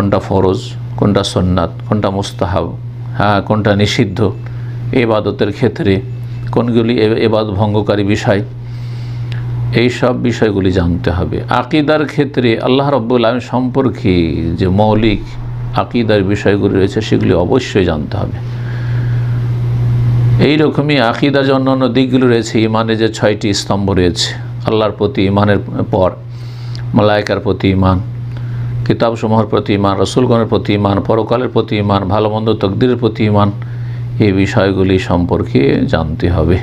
কোনটা ফরজ, কোনটা সন্ন্যাত কোনটা মুস্তাহাব হ্যাঁ কোনটা নিষিদ্ধ, এবাদতের ক্ষেত্রে কোনগুলি এ- এবাদত ভঙ্গকারী বিষয়, এই সব বিষয়গুলি জানতে হবে। আকিদার ক্ষেত্রে আল্লাহ রব্বুল আলম সম্পর্কে যে মৌলিক আকিদার বিষয়গুলি রয়েছে, সেগুলি অবশ্যই জানতে হবে। এই রকমই আকিদার যে অন্যান্য দিকগুলো রয়েছে ইমানে যে ছয়টি স্তম্ভ রয়েছে, আল্লাহর প্রতি ইমানের পর, মালায়কার প্রতি ইমান কিতাবসমূহের প্রতি ইমান রসুলগণের প্রতি ইমান পরকালের প্রতি ইমান ভালো মন্দ তকদিরের প্রতি ইমান এই বিষয়গুলি সম্পর্কে জানতে হবে।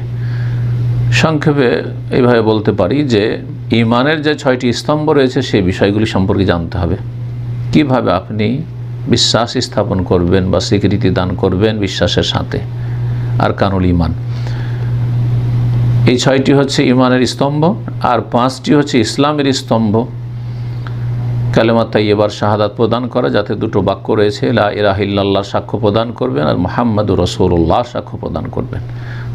সংক্ষেপে এইভাবে বলতে পারি যে, ইমানের যে ছয়টি স্তম্ভ রয়েছে সেই বিষয়গুলি সম্পর্কে জানতে হবে। কীভাবে আপনি বিশ্বাস স্থাপন করবেন বা স্বীকৃতি দান করবেন বিশ্বাসের সাথে? আর কানুল ইমান। এই ছয়টি হচ্ছে ইমানের স্তম্ভ, আর পাঁচটি হচ্ছে ইসলামের স্তম্ভ। কালেমা তাইয়েবার শাহাদাত প্রদান করা, যাতে দুটো বাক্য রয়েছে, লা ইরাহিল্লাহ সাক্ষ্য প্রদান করবেন আর মোহাম্মদুর রসুল্লাহ সাক্ষ্য প্রদান করবেন।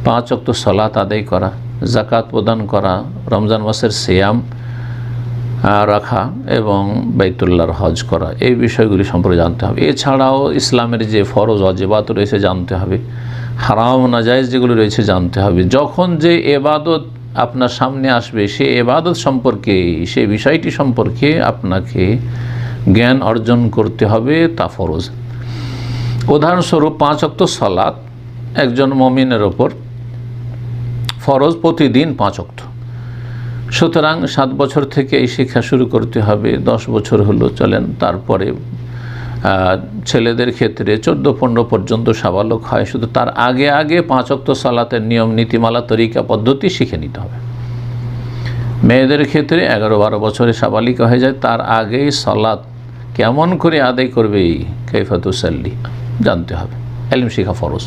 পাঁচ অক্ত সলাত আদায় করা জাকাত প্রদান করা, রমজান মাসের সিয়াম রাখা এবং বাইতুল্লাহর হজ করা, এই বিষয়গুলি সম্পর্কে জানতে হবে। এছাড়াও ইসলামের যে ফরজ, অজেবাত রয়েছে, জানতে হবে। হারাম নাজাইজ যেগুলো রয়েছে, জানতে হবে। যখন যে এবাদত আপনার সামনে আসবে সে এবাদত সম্পর্কে, সে বিষয়টি সম্পর্কে আপনাকে জ্ঞান অর্জন করতে হবে তা ফরজ। উদাহরণস্বরূপ পাঁচ অক্ত সলাৎ একজন মমিনের ওপর ফরজ প্রতিদিন পাঁচ অক্ত সুতরাং সাত বছর থেকে এই শিক্ষা শুরু করতে হবে, দশ বছর হলো, চলেন, তারপরে ছেলেদের ক্ষেত্রে চোদ্দ পনেরো পর্যন্ত সাবালক হয়। শুধু তার আগে আগে পাঁচ অক্ত সালাতের নিয়ম, নীতিমালা, তরিকা, পদ্ধতি শিখে নিতে হবে। মেয়েদের ক্ষেত্রে এগারো বারো বছরে সাবালিকা হয়ে যায়। তার আগেই সলাৎ কেমন করে আদায় করবে এই কৈফাতুসাল্লি জানতে হবে। এলিম শিখা ফরজ।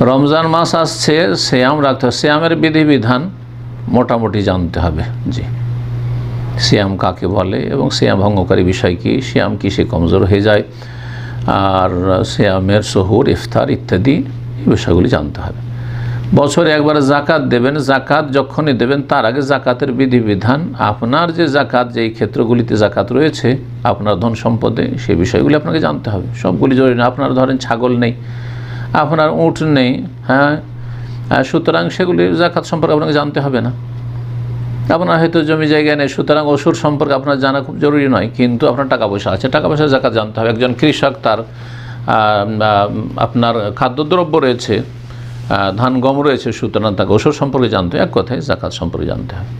রমজান মাস আসছে শ্যাম রাখতে হবে। শ্যামের বিধিবিধান মোটামুটি জানতে হবে। জি। শ্যাম কাকে বলে এবং শ্যাম ভঙ্গকারী বিষয় কি? শ্যাম কি সে কমজোর হয়ে যায়? আর শ্যামের শহুর, ইফতার ইত্যাদি এই বিষয়গুলি জানতে হবে। বছরে একবার জাকাত দেবেন। জাকাত যখনই দেবেন, তার আগে জাকাতের বিধিবিধান। আপনার যে জাকাত, যেই ক্ষেত্রগুলিতে জাকাত রয়েছে, আপনার ধন সম্পদে সেই বিষয়গুলি আপনাকে জানতে হবে। সবগুলি জরুরি না। আপনার ধরেন ছাগল নেই, আপনার উঁট নেই হ্যাঁ? সুতরাং সেগুলি জাকাত সম্পর্কে আপনাকে জানতে হবে না। আপনার হয়তো জমি জায়গা নেই, সুতরাং ওষুধ সম্পর্কে আপনার জানা খুব জরুরি নয়, কিন্তু আপনার টাকা পয়সা আছে। টাকা পয়সা জাকাত জানতে হবে। একজন কৃষক তার আপনার খাদ্যদ্রব্য রয়েছে ধান, গম রয়েছে, সুতরাং তাকে ওষুধ সম্পর্কে জানতে হবে। এক কথায় জাকাত সম্পর্কে জানতে হবে।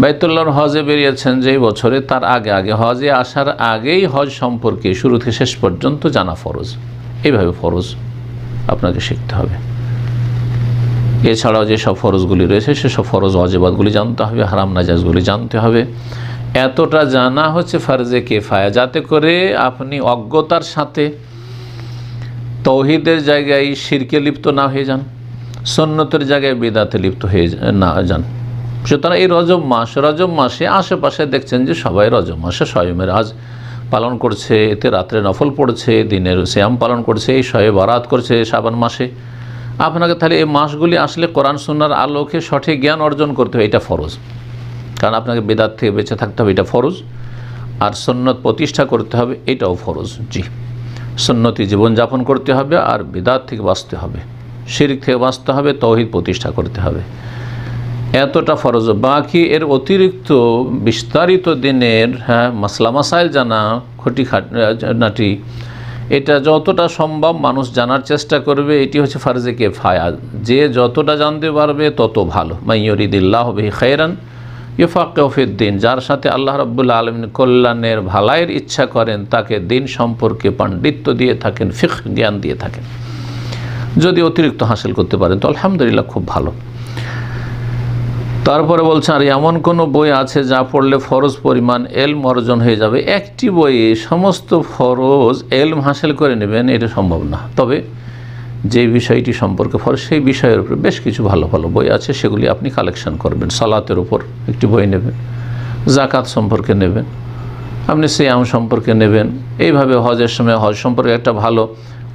বাইতুল্লাহর হজে বেরিয়েছেন যেই বছরে, তার আগে আগে হজে আসার আগেই হজ সম্পর্কে শুরু থেকে শেষ পর্যন্ত জানা ফরজ। এইভাবে ফরজ আপনাকে শিখতে হবে। এছাড়াও যেসব ফরজগুলি রয়েছে, সেসব ফরজ অজেবাদগুলি জানতে হবে, হারাম নাজাজগুলি জানতে হবে। এতটা জানা হচ্ছে ফারজে কেফায়া। যাতে করে আপনি অজ্ঞতার সাথে তৌহিদের জায়গায় শিরকে লিপ্ত না হয়ে যান সন্ন্যতের জায়গায় বেদাতে লিপ্ত হয়ে না যান। সুতরাং এই রজব মাস, রজব মাসে আশেপাশে দেখছেন যে সবাই রজব মাসে স্বয়মের আজ পালন করছে, এতে রাত্রে নফল পড়ছে, দিনের শ্যাম পালন করছে, এই শয়ে বারাত করছে শ্রাবণ মাসে। আপনাকে তাহলে এই মাসগুলি আসলে কোরআন সুন্নার আলোকে সঠিক জ্ঞান অর্জন করতে হবে, এটা ফরজ। কারণ আপনাকে বেদাত থেকে বেঁচে থাকতে হবে, এটা ফরজ। আর সন্ন্যত প্রতিষ্ঠা করতে হবে, এটাও ফরজ, জি। সন্ন্যতি জীবনযাপন করতে হবে আর বেদাত থেকে বাঁচতে হবে। শিরিক থেকে বাঁচতে হবে, তৌহিদ প্রতিষ্ঠা করতে হবে। এতটা ফরজ। বাকি এর অতিরিক্ত বিস্তারিত দিনের হ্যাঁ মাসলা মাসাইল জানা খটি খাটি এটা যতটা সম্ভব মানুষ জানার চেষ্টা করবে, এটি হচ্ছে ফার্জে কে ফায়া যে যতটা জানতে পারবে, তত ভালো। মাইয়রিদিল্লাহ বিহি খৈরান ইফাকফিদ্দিন যার সাথে আল্লাহ রব্বুল্লা আলমিন কল্যাণের ভালাইয়ের ইচ্ছা করেন, তাকে দিন সম্পর্কে পাণ্ডিত্য দিয়ে থাকেন ফিখ জ্ঞান দিয়ে থাকেন। যদি অতিরিক্ত হাসিল করতে পারেন, তো আলহামদুলিল্লাহ খুব ভালো। তারপরে বলছেন আর এমন কোনো বই আছে যা পড়লে ফরজ পরিমাণ এলম অর্জন হয়ে যাবে? একটি বইয়ে সমস্ত ফরজ এলম হাসিল করে নেবেন, এটা সম্ভব না। তবে যে বিষয়টি সম্পর্কে ফরজ, সেই বিষয়ের উপর বেশ কিছু ভালো ভালো বই আছে, সেগুলি আপনি কালেকশন করবেন। সালাতের উপর একটি বই নেবেন জাকাত সম্পর্কে নেবেন, আপনি সিয়াম সম্পর্কে নেবেন। এইভাবে হজের সময় হজ সম্পর্কে একটা ভালো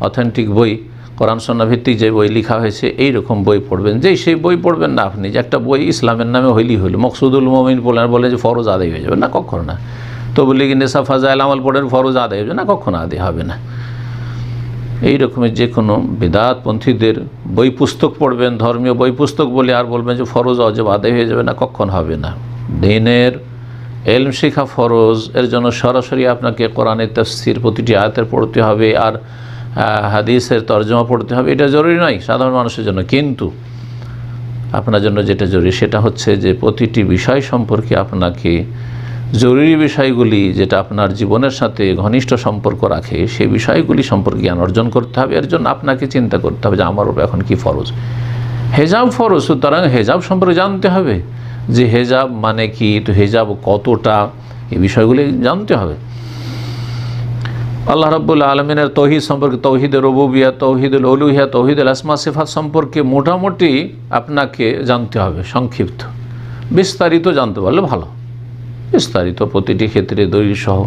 অথেন্টিক বই কোরআন সন্না ভিত্তিক যে বই লেখা হয়েছে এই রকম বই পড়বেন। যেই সেই বই পড়বেন না আপনি, যে একটা বই ইসলামের নামে হইলি হইল। মকসুদুল মোমিন বলেন বলে যে ফরজ আদায় হয়ে যাবে। না, কখনো না। তো তবলিগ নেশা, ফাজাইল আমল পড়েন, ফরজ আদায় হবে না, কখনো আদায় হবে না। এই রকমের যে কোনো বেদাতপন্থীদের বই পুস্তক পড়বেন, ধর্মীয় বই পুস্তক বলে আর বলবেন যে ফরজ অজব আদায় হয়ে যাবে না, কখন হবে না। দিনের এলম শেখা ফরজ, এর জন্য সরাসরি আপনাকে কোরআনের তফসির প্রতিটি আয়াতের পড়তে হবে। আর হাদিসের তর্জমা পড়তে হবে। এটা জরুরি নয় সাধারণ মানুষের জন্য। কিন্তু আপনার জন্য যেটা জরুরি, সেটা হচ্ছে যে প্রতিটি বিষয় সম্পর্কে আপনাকে জরুরি বিষয়গুলি যেটা আপনার জীবনের সাথে ঘনিষ্ঠ সম্পর্ক রাখে সেই বিষয়গুলি সম্পর্কে জ্ঞান অর্জন করতে হবে। এর জন্য আপনাকে চিন্তা করতে হবে যে আমার উপর এখন কি ফরজ। হেজাব ফরজ, সুতরাং হেজাব সম্পর্কে জানতে হবে। যে হেজাব মানে কি? তো হেজাব কতটা? এই বিষয়গুলি জানতে হবে। আল্লাহ রাব্বুল আলমিনের তৌহিদ সম্পর্কে, তৌহিদের রবুবিয়া, তৌহিদুল অলুহিয়া তৌহিদুল আসমা, সিফাত সম্পর্কে মোটামুটি আপনাকে জানতে হবে, সংক্ষিপ্ত। বিস্তারিত জানতে পারলে ভালো। বিস্তারিত প্রতিটি ক্ষেত্রে দলিল সহ।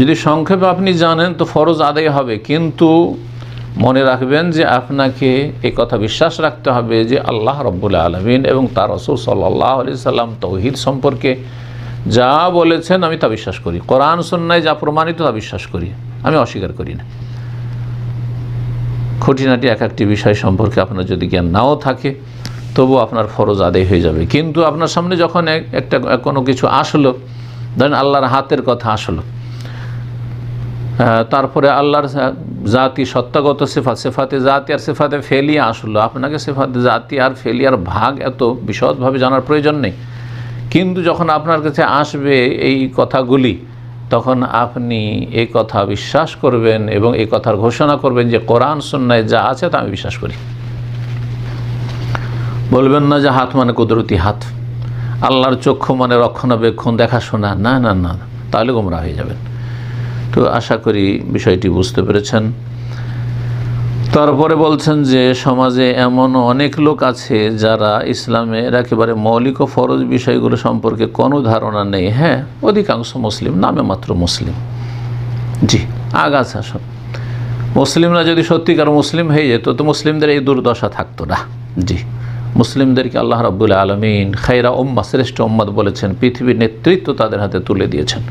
যদি সংক্ষেপে আপনি জানেন তো ফরজ আদায় হবে, কিন্তু মনে রাখবেন যে আপনাকে এই কথা বিশ্বাস রাখতে হবে যে আল্লাহ রব্বুল আলমিন এবং তার রসুল সাল্লাহ আলি সাল্লাম তৌহিদ সম্পর্কে যা বলেছেন আমি তা বিশ্বাস করি। কোরআন সন্ন্যায় যা প্রমাণিত তা বিশ্বাস করি। আমি অস্বীকার করি না। খুঁটিনাটি এক একটি বিষয় সম্পর্কে আপনার যদি জ্ঞান নাও থাকে তবু আপনার ফরজ আদায় হয়ে যাবে। কিন্তু আপনার সামনে যখন এক- একটা, কোনো কিছু আসলো, ধরেন আল্লাহর হাতের কথা আসলো তারপরে আল্লাহর জাতি, সত্তাগত সেফাত, সেফাতে জাতি আর সেফাতে ফেলিয়া আসলো। আপনাকে সেফাতে জাতি আর ফেলিয়ার ভাগ এত বিশদভাবে জানার প্রয়োজন নেই। কিন্তু যখন আপনার কাছে আসবে এই কথাগুলি তখন আপনি এই কথা বিশ্বাস করবেন এবং এই কথার ঘোষণা করবেন যে কোরআন সন্ন্যায় যা আছে তা আমি বিশ্বাস করি। বলবেন না যে হাত মানে কুদরতি হাত। আল্লাহর চক্ষু মানে রক্ষণাবেক্ষণ, দেখাশোনা। না না না, তাহলে গোমরা হয়ে যাবেন। তো আশা করি বিষয়টি বুঝতে পেরেছেন। তারপরে বলছেন যে সমাজে এমন অনেক লোক আছে যারা ইসলামের একেবারে মৌলিক ও ফরজ বিষয়গুলো সম্পর্কে কোনো ধারণা নেই। হ্যাঁ অধিকাংশ মুসলিম, নামে মাত্র মুসলিম। জি, আগাছা সব। মুসলিমরা যদি সত্যিকার মুসলিম হয়ে যেত, তো মুসলিমদের এই দুর্দশা থাকতো না। জি, মুসলিমদেরকে আল্লাহ রাব্বুল আলমিন খাইরা উম্মা, শ্রেষ্ঠ উম্মাদ বলেছেন, পৃথিবীর নেতৃত্ব তাদের হাতে তুলে দিয়েছেন।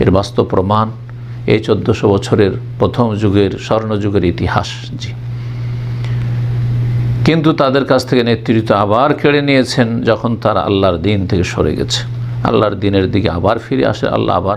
এর বাস্তব প্রমাণ এই চোদ্দশো বছরের প্রথম যুগের স্বর্ণযুগের ইতিহাস জি। কিন্তু তাদের কাছ থেকে নেতৃত্ব আবার কেড়ে নিয়েছেন যখন তারা আল্লাহর দিন থেকে সরে গেছে। আল্লাহর দিনের দিকে আবার ফিরে আসে, আল্লাহ আবার